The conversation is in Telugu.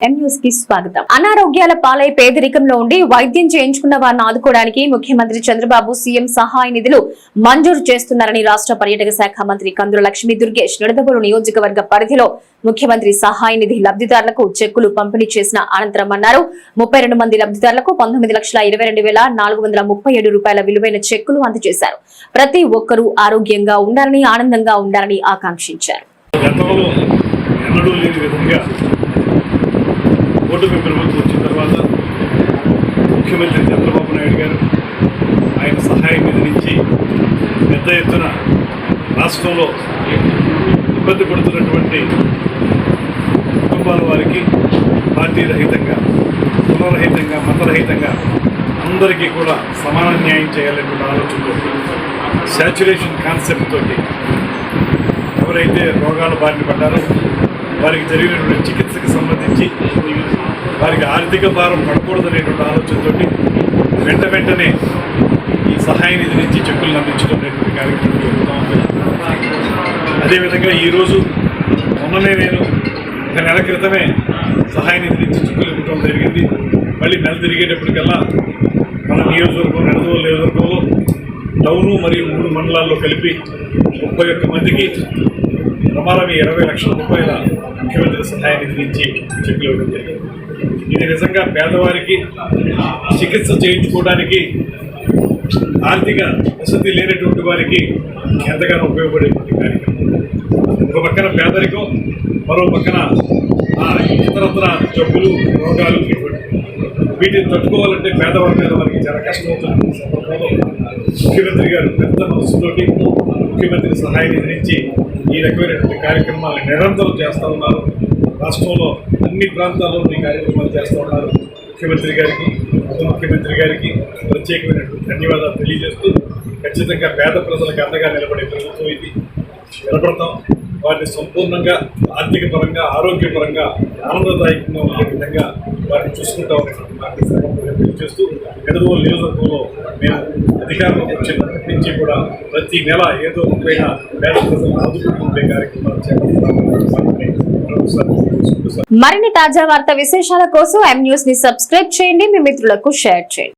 కి స్వాగతం. అనారోగ్యాల పాలై పేదరికంలో ఉండి వైద్యం చేయించుకున్న వారిని ఆదుకోవడానికి ముఖ్యమంత్రి చంద్రబాబు సీఎం సహాయ నిధులు మంజూరు చేస్తున్నారని రాష్ట్ర పర్యాటక శాఖ మంత్రి కందుల లక్ష్మీ దుర్గేష్ నిడదవోలు నియోజకవర్గ పరిధిలో ముఖ్యమంత్రి సహాయ నిధి లబ్ధిదారులకు చెక్కులు పంపిణీ చేసిన అనంతరం అన్నారు. ముప్పై రెండు మంది లబ్ధిదారులకు పంతొమ్మిది లక్షల ఇరవై రెండు వేల నాలుగు వందల ముప్పై ఏడు రూపాయల విలువైన చెక్కులు అందజేశారు. ప్రతి ఒక్కరూ ఆరోగ్యంగా ఉండాలని ఆనందంగా ఉండాలని ఆకాంక్షించారు. కూటమి ప్రభుత్వం వచ్చిన తర్వాత ముఖ్యమంత్రి చంద్రబాబు నాయుడు గారు ఆయన సహాయం మీద నుంచి పెద్ద ఎత్తున రాష్ట్రంలో ఇబ్బంది పడుతున్నటువంటి కుటుంబాల వారికి పార్టీ రహితంగా కులరహితంగా మతరహితంగా అందరికీ కూడా సమాన న్యాయం చేయాలనేటువంటి ఆలోచనతో శాచురేషన్ కాన్సెప్ట్ తోటి ఎవరైతే రోగాల బారిన పడ్డారో వారికి జరిగినటువంటి చికిత్సకు సంబంధించి వారికి ఆర్థిక భారం పడకూడదనేటువంటి ఆలోచనతో వెంట వెంటనే ఈ సహాయ నిధి నుంచి చెక్కులు అందించడం అనేటువంటి కార్యక్రమం జరుగుతూ ఉంది. అదేవిధంగా ఈరోజు మొన్ననే నేను ఒక నెల క్రితమే సహాయ నిధి నుంచి చెక్కులు ఇవ్వడం జరిగింది. మళ్ళీ నెల తిరిగేటప్పటికల్లా మన నియోజకవర్గం నెలదోలు నియోజకవర్గంలో టౌను మరియు మూడు మండలాల్లో కలిపి ముప్పై ఒక్క మందికి ప్రమాదం ఇరవై లక్షల రూపాయల ముఖ్యమంత్రి సహాయ నిధి నుంచి చెక్కులు ఇవ్వడం జరిగింది. ఇది నిజంగా పేదవారికి చికిత్స చేయించుకోవడానికి ఆర్థిక వసతి లేనటువంటి వారికి ఎంతగానో ఉపయోగపడేటువంటి కార్యక్రమం. ఒక పక్కన పేదరికం మరో పక్కన ఇతరత్ర జబ్బులు రోగాలు వీటిని తట్టుకోవాలంటే పేదవర్గాల వారికి చాలా కష్టమవుతున్న సందర్భంలో ముఖ్యమంత్రి గారు పెద్ద మనసుతోటి ముఖ్యమంత్రి సహాయం నిధించి ఈ రకమైనటువంటి కార్యక్రమాలు నిరంతరం చేస్తూ ఉన్నారు. రాష్ట్రంలో అన్ని ప్రాంతాల్లో ఈ కార్యక్రమాలు చేస్తూ ఉన్నారు. ముఖ్యమంత్రి గారికి ఉప ముఖ్యమంత్రి గారికి ప్రత్యేకమైనటువంటి ధన్యవాదాలు తెలియజేస్తూ ఖచ్చితంగా పేద ప్రజలకు అండగా నిలబడే ప్రభుత్వం ఇది. నిలబడతాం. వారిని సంపూర్ణంగా ఆర్థిక పరంగా ఆరోగ్యపరంగా ఆనందదాయకంగా ఉండే విధంగా వారిని చూసుకుంటామని పార్టీ తెలియజేస్తూ ఎడదోలు నియోజకవర్గంలో మేము అధికారంలోకి వచ్చిన నుంచి కూడా ప్రతి నెల ఏదో రూపైన పేద ప్రజలను ఆదుకుంటుండే కార్యక్రమాలు చేపడతామని మరిన్ని తాజా వార్త విశేషాల కోసం ఎం న్యూస్ని సబ్స్క్రైబ్ చేయండి. మీ మిత్రులకు షేర్ చేయండి.